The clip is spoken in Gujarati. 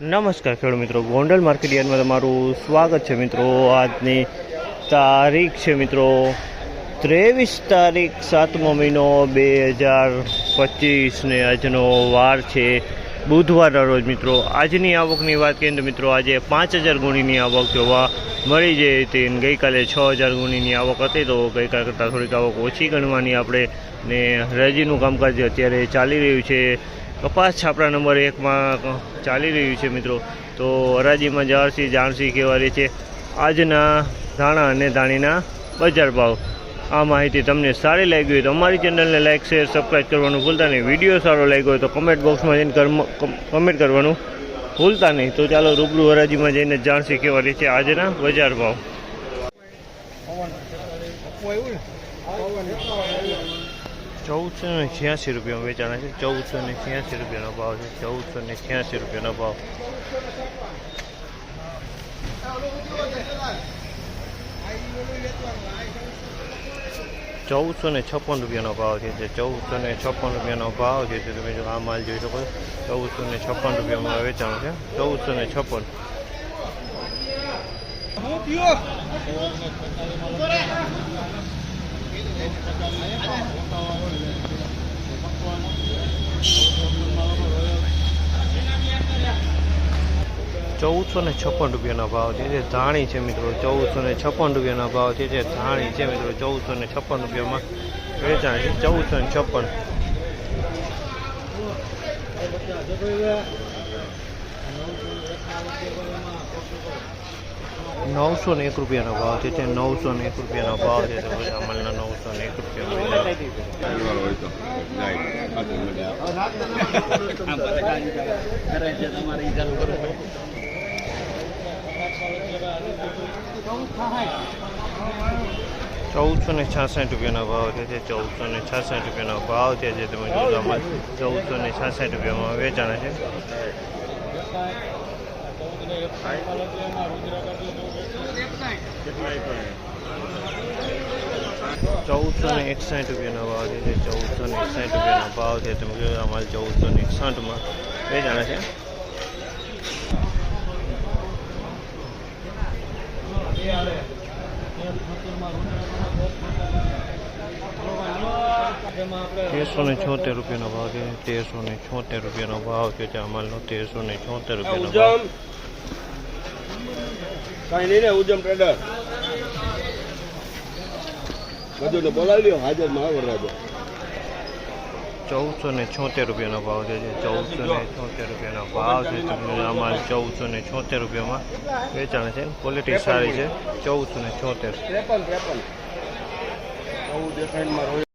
નમસ્કાર ખેડૂત મિત્રો. ગોંડલ માર્કેટ યાર્ડમાં તમારું સ્વાગત છે મિત્રો. આજની તારીખ છે મિત્રો ત્રેવીસ તારીખ સાતમો મહિનો બે હજાર પચીસને આજનો વાર છે બુધવારના રોજ મિત્રો. આજની આવકની વાત કરીએ તો મિત્રો આજે પાંચ હજાર ગુણીની આવક જોવા મળી જાય હતી ગઈકાલે છ હજાર ગુણીની આવક હતી તો ગઈકાલ કરતાં થોડીક આવક ઓછી ગણવાની આપણે ને હરાજીનું કામકાજ અત્યારે ચાલી રહ્યું છે. કપાસ છાપરા નંબર એકમાં ચાલી રહ્યું છે મિત્રો. તો હરાજીમાં જવારસી જાણસી રહે છે. આજના ધાણા અને ધાણીના બજાર ભાવ. આ માહિતી તમને સારી લાગી હોય તો અમારી ચેનલને લાઇક શેર સબસ્ક્રાઈબ કરવાનું ભૂલતા નહીં. વીડિયો સારો લાગ્યો હોય તો કમેન્ટ બોક્સમાં જઈને કમ- કમેન્ટ કરવાનું ભૂલતા નહીં. તો ચાલો રૂબરૂ હરાજીમાં જઈને જાણસી રહે છે આજના બજાર ભાવ. ચૌદસો ને છ્યાસી રૂપિયામાં વેચાણ છે. ચૌદસો ને છ્યાસી રૂપિયાનો ભાવ છે. ચૌદસો ને છ્યાસી રૂપિયાનો ભાવ. ચૌદસો ને છપ્પન રૂપિયાનો ભાવ છે જે ચૌદસો ને છપ્પન રૂપિયાનો ભાવ છે તે તમે જો આ માલ જોઈ શકો ચૌદસો ને છપ્પન રૂપિયામાં વેચાણ છે. ચૌદસો ને છપ્પન. ચૌદસો ને છપ્પન રૂપિયાનો ભાવ છે જે ધાણી છે મિત્રો ચૌદસો ને છપ્પન રૂપિયાનો ભાવ છે જે ધાણી છે મિત્રો ચૌદસો ને છપ્પન રૂપિયામાં વેચાણ છે, ચૌદસો ને છપ્પન. નવસો ને એક રૂપિયાનો ભાવ છે તે નવસો ને એક રૂપિયાનો ભાવ છે તો પછી અમલના નવસો ને એક રૂપિયાનો ચૌદસો ને છાસઠ રૂપિયાનો ભાવ છે ચૌદસો ને છાસઠ રૂપિયાનો ભાવ છે જે તમે જોતા ચૌદસો ને છાસઠ રૂપિયામાં વેચાણ છે. ચૌદસો ને એકસાઠ રૂપિયાનો ભાવ છે ચૌદસો એકસાઠ રૂપિયાનો ભાવ છે. તમે જોયું અમારે ચૌદસો ને એકસાઠમાં વેચાણ છે. તેરસો ને છોતેર રૂપિયાનો ભાવ છે. તેરસો ને છોતેર રૂપિયાનો ભાવ છે જે અમાલનો તેરસો ને છોતેર રૂપિયાનો ભાવ. કઈ નહીં ને, ઉજમ ટ્રેડર બધું બોલાવી લ્યો હાજરમાં વરરાજો ચૌદસો ને છોતેર રૂપિયાનો ભાવ છે ચૌદસો ને છોતેર રૂપિયાનો ભાવ છે. તમને અમારે ચૌદસો ને છોતેર રૂપિયામાં વેચાણ છે. ક્વોલિટી સારી છે. ચૌદસો ને છોતેર. ત્રેપન ત્રેપન. ચૌદ